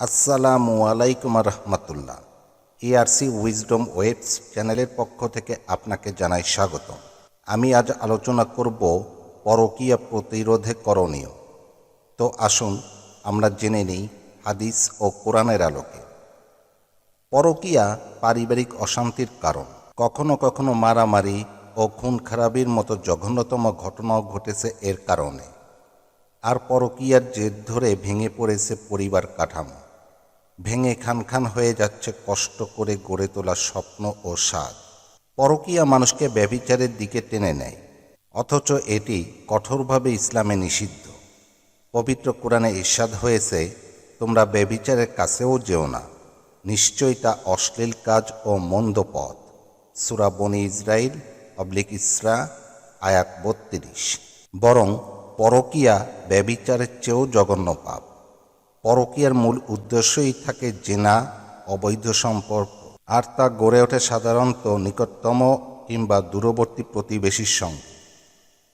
আসসালামু আলাইকুম রহমতুল্লাহ ARC wisdom waves চ্যানেলের পক্ষ থেকে আপনাকে জানাই স্বাগত আমি আজ আলোচনা করব পরকীয়া প্রতিরোধে করণীয়। তো আসুন, আমরা জেনে নিই হাদিস ও কোরআনের আলোকে। পরকীয়া পারিবারিক অশান্তির কারণ। কখনো কখনো মারামারি ও খুন খারাপির মতো জঘন্যতম ঘটনাও ঘটেছে এর কারণে। আর পরকীয়ার জেদ ধরে ভেঙে পড়েছে পরিবার কাঠামো। ভেঙে খান খান হয়ে যাচ্ছে কষ্ট করে গড়ে তোলা স্বপ্ন ও স্বাদ পরকীয়া মানুষকে ব্যভিচারের দিকে টেনে নেয়। অথচ এটি কঠোরভাবে ইসলামে নিষিদ্ধ। পবিত্র কোরআনে ইস্বাদ হয়েছে, তোমরা ব্যভিচারের কাছেও যেও না। নিশ্চয়ই তা অশ্লীল কাজ ও মন্দ পথ। সুরা বনি ইসরাইল অবলিক ইসরা, আয়াত বত্রিশ। বরং পরকীয়া ব্যবিচারের চেয়েও জঘন্য পাপ। পরকীয়ার মূল উদ্দেশ্যই থাকে জেনা, অবৈধ সম্পর্ক। আর তা গড়ে ওঠে সাধারণত নিকটতম কিংবা দূরবর্তী প্রতিবেশীর সঙ্গে।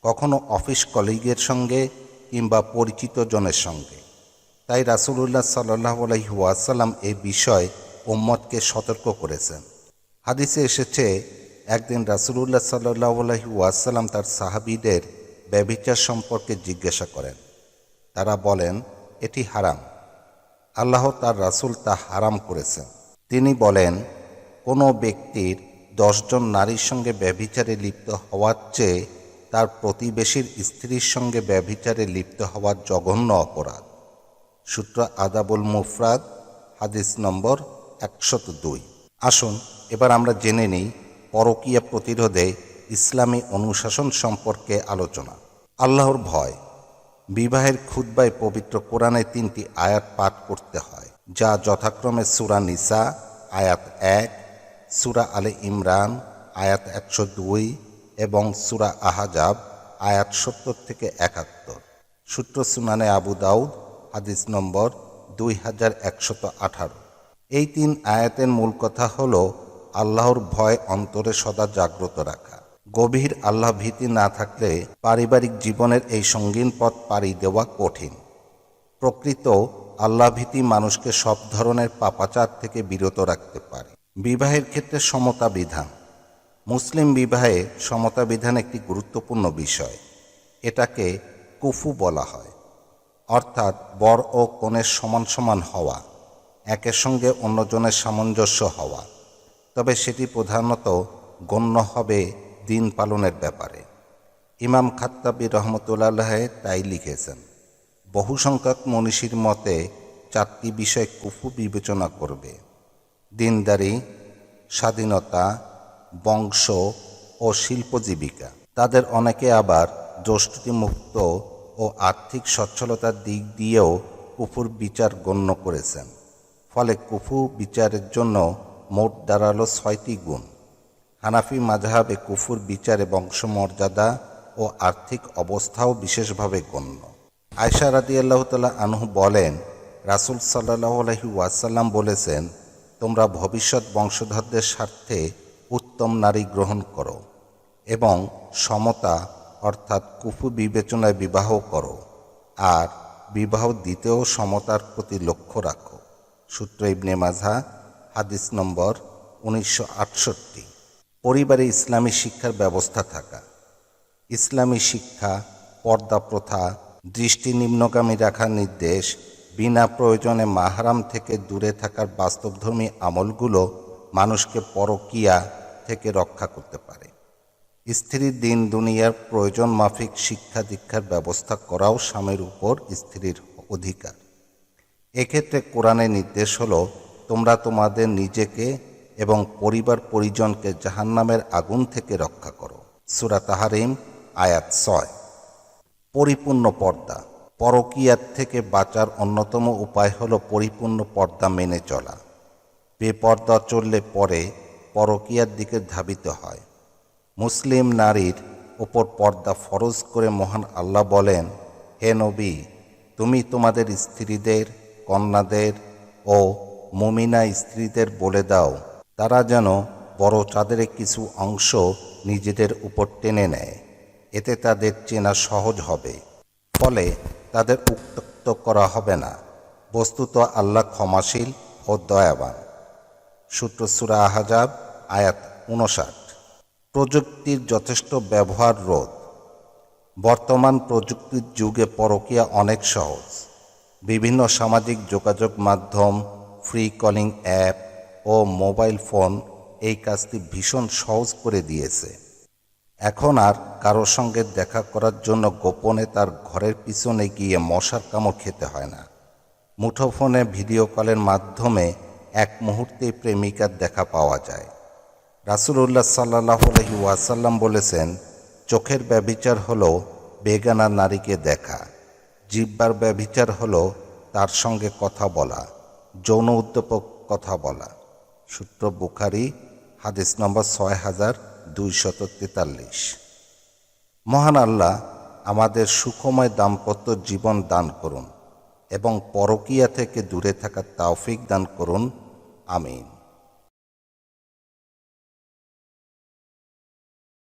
কখনো অফিস কলিগের সঙ্গে কিংবা পরিচিত জনের সঙ্গে। তাই রাসুলুল্লাহ সাল্লাহ আলহিহাসাল্লাম এই বিষয়ে উম্মতকে সতর্ক করেছেন। হাদিসে এসেছে, একদিন রাসুলুল্লাহ সাল্লাহ আলহি ওয়াসাল্লাম তার সাহাবিদের ব্যভিচার সম্পর্কে জিজ্ঞাসা করেন। তারা বলেন, এটি হারাম। আল্লাহ তার রাসূল তা হারাম করেছেন। তিনি বলেন, কোনো ব্যক্তির দশজন নারীর সঙ্গে ব্যভিচারে লিপ্ত হওয়ার চেয়ে তার প্রতিবেশীর স্ত্রীর সঙ্গে ব্যভিচারে লিপ্ত হওয়ার জঘন্য অপরাধ। সূত্র আদাবুল মুফরাদ, হাদিস নম্বর একশত দুই। আসুন, এবার আমরা জেনে নিই পরকীয়া প্রতিরোধে ইসলামী অনুশাসন সম্পর্কে আলোচনা। আল্লাহর ভয় বিবাহের খুদ্বায় পবিত্র কোরআনে তিনটি আয়াত পাঠ করতে হয়, যা যথাক্রমে সুরা নিসা, আয়াত এক, সুরা আলে ইমরান, আয়াত একশো দুই এবং সুরা আহাজাব, আয়াত সত্তর থেকে একাত্তর। সূত্র সুনানে আবু দাউদ, হাদিস নম্বর দুই হাজার একশত আঠারো। এই তিন আয়াতের মূল কথা হল, আল্লাহর ভয় অন্তরে সদা জাগ্রত রাখা। গভীর আল্লাহ ভীতি না থাকলে পারিবারিক জীবনের এই সঙ্গীন পথ পাড়ি দেওয়া কঠিন। প্রকৃত আল্লাহ ভীতি মানুষকে সব ধরনের পাপাচার থেকে বিরত রাখতে পারে। বিবাহের ক্ষেত্রে সমতা বিধান। মুসলিম বিবাহে সমতা বিধান একটি গুরুত্বপূর্ণ বিষয়। এটাকে কুফু বলা হয়। অর্থাৎ বর ও কনের সমান সমান হওয়া, একের সঙ্গে অন্যজনের সামঞ্জস্য হওয়া। তবে সেটি প্রধানত গণ্য হবে দিন পালনের ব্যাপারে। ইমাম খাত্তাবি রহমতুল্লাহ তাই লিখেছেন, বহু সংখ্যক মনীষীর মতে চারটি বিষয় কুফু বিবেচনা করবে। দিনদারি, স্বাধীনতা, বংশ ও শিল্পজীবিকা। তাদের অনেকে আবার মুক্ত ও আর্থিক সচ্ছলতার দিক দিয়েও কুফুর বিচার গণ্য করেছেন। ফলে কুফু বিচারের জন্য মোট দাঁড়াল ছয়টি গুণ। হানাফি মাঝহাবে কুফুর বিচারে বংশমর্যাদা ও আর্থিক অবস্থাও বিশেষভাবে গণ্য। আয়সা রাদি আল্লাহ তাল্লাহ আনহু বলেন, রাসুল সাল্লাহ আলহি ওয়াসাল্লাম বলেছেন, তোমরা ভবিষ্যৎ বংশধরদের স্বার্থে উত্তম নারী গ্রহণ করো এবং সমতা অর্থাৎ কুফু বিবেচনায় বিবাহ করো আর বিবাহ দিতেও সমতার প্রতি লক্ষ্য রাখো। সূত্র ইবনে মাঝা হাদিস নম্বর উনিশশো আটষট্টি। পরিবারে ইসলামী শিক্ষার ব্যবস্থা থাকা, ইসলামী শিক্ষা, পর্দা প্রথা, দৃষ্টি নিম্নগামী রাখার নির্দেশ, বিনা প্রয়োজনে মাহারাম থেকে দূরে থাকার বাস্তবধর্মী আমলগুলো মানুষকে পরকিয়া থেকে রক্ষা করতে পারে। স্ত্রীর দিন দুনিয়ার প্রয়োজন মাফিক শিক্ষা দীক্ষার ব্যবস্থা করাও স্বামীর উপর স্ত্রীর অধিকার। এক্ষেত্রে কোরআনের নির্দেশ হলো, তোমরা তোমাদের নিজেকে এবং পরিবার পরিজনকে জাহান্নামের আগুন থেকে রক্ষা করো। সুরা তাহারিম, আয়াত ছয়। পরিপূর্ণ পর্দা। পরকিয়ার থেকে বাঁচার অন্যতম উপায় হলো পরিপূর্ণ পর্দা মেনে চলা। বেপর্দা চললে পরে পরকিয়ার দিকে ধাবিত হয়। মুসলিম নারীর ওপর পর্দা ফরজ করে মহান আল্লাহ বলেন, হে নবী, তুমি তোমাদের স্ত্রীদের, কন্যাদের ও মুমিনা স্ত্রীদের বলে দাও তারা যেন বড় চাঁদের কিছু অংশ নিজেদের উপর টেনে নেয়। এতে তাদের চেনা সহজ হবে। ফলে তাদের উত্তক্ত করা হবে না। বস্তুত আল্লাহ ক্ষমাশীল ও দয়াবান। সূত্র সুরা আহাজাব, আয়াত উনষাট প্রযুক্তির যথেষ্ট ব্যবহার রোধ। বর্তমান প্রযুক্তির যুগে পরকীয়া অনেক সহজ। বিভিন্ন সামাজিক যোগাযোগ মাধ্যম ফ্রি কলিং অ্যাপ ও মোবাইল ফোন এই কাজটি ভীষণ সহজ করে দিয়েছে। এখন আর কারোর সঙ্গে দেখা করার জন্য গোপনে তার ঘরের পিছনে গিয়ে মশার কামড় খেতে হয় না। মুঠোফোনে ভিডিও কলের মাধ্যমে এক মুহূর্তে প্রেমিকার দেখা পাওয়া যায়। রাসুলুল্লাহ সাল্লাহ ওয়াসাল্লাম বলেছেন, চোখের ব্যভিচার হলো বেগানা নারীকে দেখা। জিব্বার ব্যভিচার হলো তার সঙ্গে কথা বলা, যৌন উদ্যোপক কথা বলা। সূত্র বুখারি, হাদিস নম্বর ছয় হাজার দুইশত তেতাল্লিশ। মহান আল্লাহ আমাদের সুখময় দাম্পত্য জীবন দান করুন এবং পরকিয়া থেকে দূরে থাকা তাওফিক দান করুন। আমিন।